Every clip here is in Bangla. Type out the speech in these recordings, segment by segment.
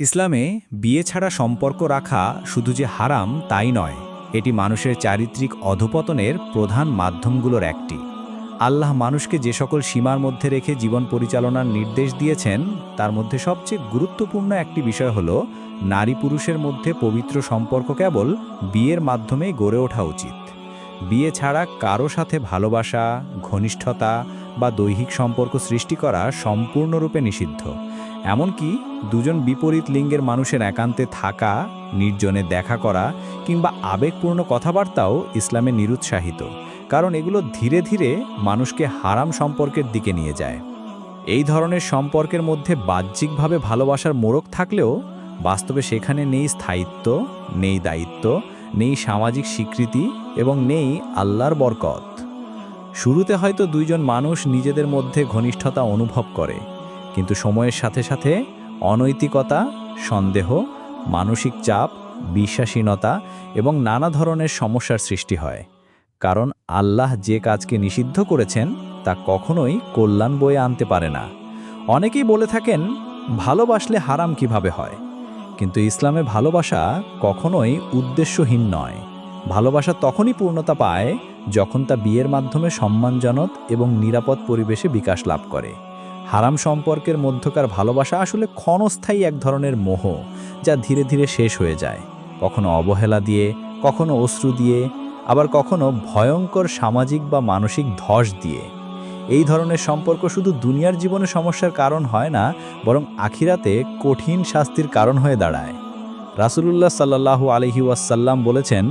ইসলামে বিয়ে ছাড়া সম্পর্ক রাখা শুধু যে হারাম তাই নয়, এটি মানুষের চারিত্রিক অধপতনের প্রধান মাধ্যমগুলোর একটি। আল্লাহ মানুষকে যে সকল সীমার মধ্যে রেখে জীবন পরিচালনার নির্দেশ দিয়েছেন, তার মধ্যে সবচেয়ে গুরুত্বপূর্ণ একটি বিষয় হল, নারী পুরুষের মধ্যে পবিত্র সম্পর্ক কেবল বিয়ের মাধ্যমে গড়ে ওঠা উচিত। বিয়ে ছাড়া কারও সাথে ভালোবাসা, ঘনিষ্ঠতা বা দৈহিক সম্পর্ক সৃষ্টি করা সম্পূর্ণরূপে নিষিদ্ধ। এমনকি দুজন বিপরীত লিঙ্গের মানুষের একান্তে থাকা, নির্জনে দেখা করা কিংবা আবেগপূর্ণ কথাবার্তাও ইসলামে নিরুৎসাহিত, কারণ এগুলো ধীরে ধীরে মানুষকে হারাম সম্পর্কের দিকে নিয়ে যায়। এই ধরনের সম্পর্কের মধ্যে বাহ্যিকভাবে ভালোবাসার মোড়ক থাকলেও বাস্তবে সেখানে নেই স্থায়িত্ব, নেই দায়িত্ব, নেই সামাজিক স্বীকৃতি এবং নেই আল্লাহর বরকত। শুরুতে হয়তো দুইজন মানুষ নিজেদের মধ্যে ঘনিষ্ঠতা অনুভব করে কিন্তু সময়ের সাথে সাথে অনৈতিকতা, সন্দেহ, মানসিক চাপ বিশ্বাসীনতা এবং নানা ধরনের সমস্যার সৃষ্টি হয়। কারণ আল্লাহ যে কাজকে নিষিদ্ধ করেছেন, তা কখনোই কল্যাণ বয়ে আনতে পারে না। অনেকেই বলে থাকেন, ভালোবাসলে হারাম কীভাবে হয়? কিন্তু ইসলামে ভালোবাসা কখনোই উদ্দেশ্যহীন নয়। ভালোবাসা তখনই পূর্ণতা পায় যখন তা বিয়ের মাধ্যমে সম্মানজনক এবং নিরাপদ পরিবেশে বিকাশ লাভ করে। হারাম সম্পর্কের মধ্যকার ভালোবাসা আসলে ক্ষণস্থায়ী এক ধরনের মোহ, যা ধীরে ধীরে শেষ হয়ে যায়। কখনো অবহেলা দিয়ে, কখনো অশ্রু দিয়ে, আবার কখনো ভয়ঙ্কর সামাজিক বা মানসিক ধস দিয়ে। এই ধরনের সম্পর্ক শুধু দুনিয়ার জীবনে সমস্যার কারণ হয় না, বরং আখিরাতে কঠিন শাস্তির কারণ হয়ে দাঁড়ায়। রাসুলুল্লাহ সাল্লাহু আলহি ওয়াসাল্লাম বলেছেন,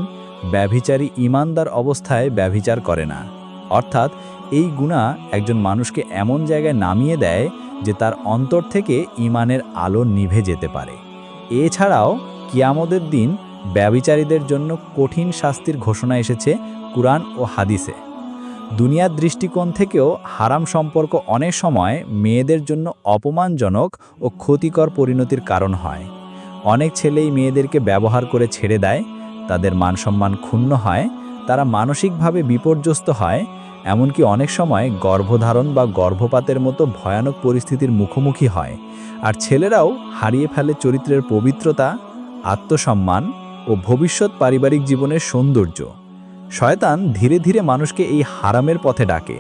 ব্যভিচারী ইমানদার অবস্থায় ব্যভিচার করে না। অর্থাৎ এই গুণা একজন মানুষকে এমন জায়গায় নামিয়ে দেয় যে তার অন্তর থেকে ইমানের আলো নিভে যেতে পারে। এছাড়াও কিয়ামতের দিন ব্যবিচারীদের জন্য কঠিন শাস্তির ঘোষণা এসেছে কুরআন ও হাদিসে। দুনিয়ার দৃষ্টিকোণ থেকেও হারাম সম্পর্ক অনেক সময় মেয়েদের জন্য অপমানজনক ও ক্ষতিকর পরিণতির কারণ হয়। অনেক ছেলেই মেয়েদেরকে ব্যবহার করে ছেড়ে দেয়, তাদের মানসম্মান ক্ষুণ্ণ হয়, তারা মানসিকভাবে বিপর্যস্ত হয় এমনকি অনেক সময় গর্ভধারণ বা গর্ভপাতের মতো ভয়ানক পরিস্থিতির মুখোমুখি হয়। আর ছেলেরাও হারিয়ে ফেলে চরিত্রের পবিত্রতা, আত্মসম্মান ও ভবিষ্যৎ পারিবারিক জীবনের সৌন্দর্য। শয়তান ধীরে ধীরে মানুষকে এই হারামের পথে ডাকে।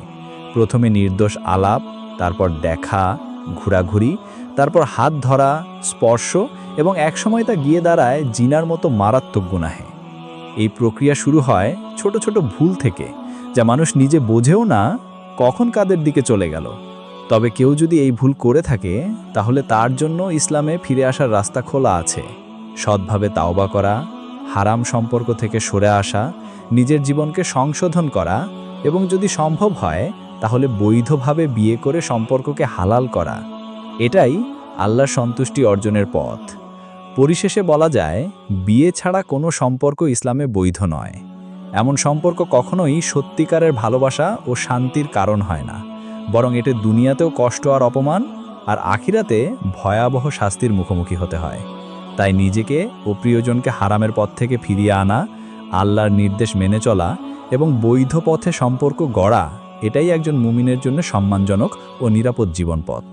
প্রথমে নির্দোষ আলাপ, তারপর দেখা, ঘোরাঘুরি, তারপর হাত ধরা, স্পর্শ এবং একসময় তা গিয়ে দাঁড়ায় জিনার মতো মারাত্মক গুনাহে। এই প্রক্রিয়া শুরু হয় ছোট ছোট ভুল থেকে। যা মানুষ নিজে বোঝেও না কখন কাদের দিকে চলে গেল। তবে কেউ যদি এই ভুল করে থাকে, তাহলে তার জন্য ইসলামে ফিরে আসার রাস্তা খোলা আছে। সৎভাবে তাওবা করা, হারাম সম্পর্ক থেকে সরে আসা, নিজের জীবনকে সংশোধন করা এবং যদি সম্ভব হয়, তাহলে বৈধভাবে বিয়ে করে সম্পর্ককে হালাল করা। এটাই আল্লাহর সন্তুষ্টি অর্জনের পথ। পরিশেষে বলা যায়, বিয়ে ছাড়া কোনো সম্পর্ক ইসলামে বৈধ নয়। এমন সম্পর্ক কখনোই সত্যিকারের ভালোবাসা ও শান্তির কারণ হয় না, বরং এতে দুনিয়াতেও কষ্ট আর অপমান আর আখিরাতে ভয়াবহ শাস্তির মুখোমুখি হতে হয়। তাই নিজেকে ও প্রিয়জনকে হারামের পথ থেকে ফিরিয়ে আনা, আল্লাহর নির্দেশ মেনে চলা এবং বৈধ পথে সম্পর্ক গড়া, এটাই একজন মুমিনের জন্য সম্মানজনক ও নিরাপদ জীবন পথ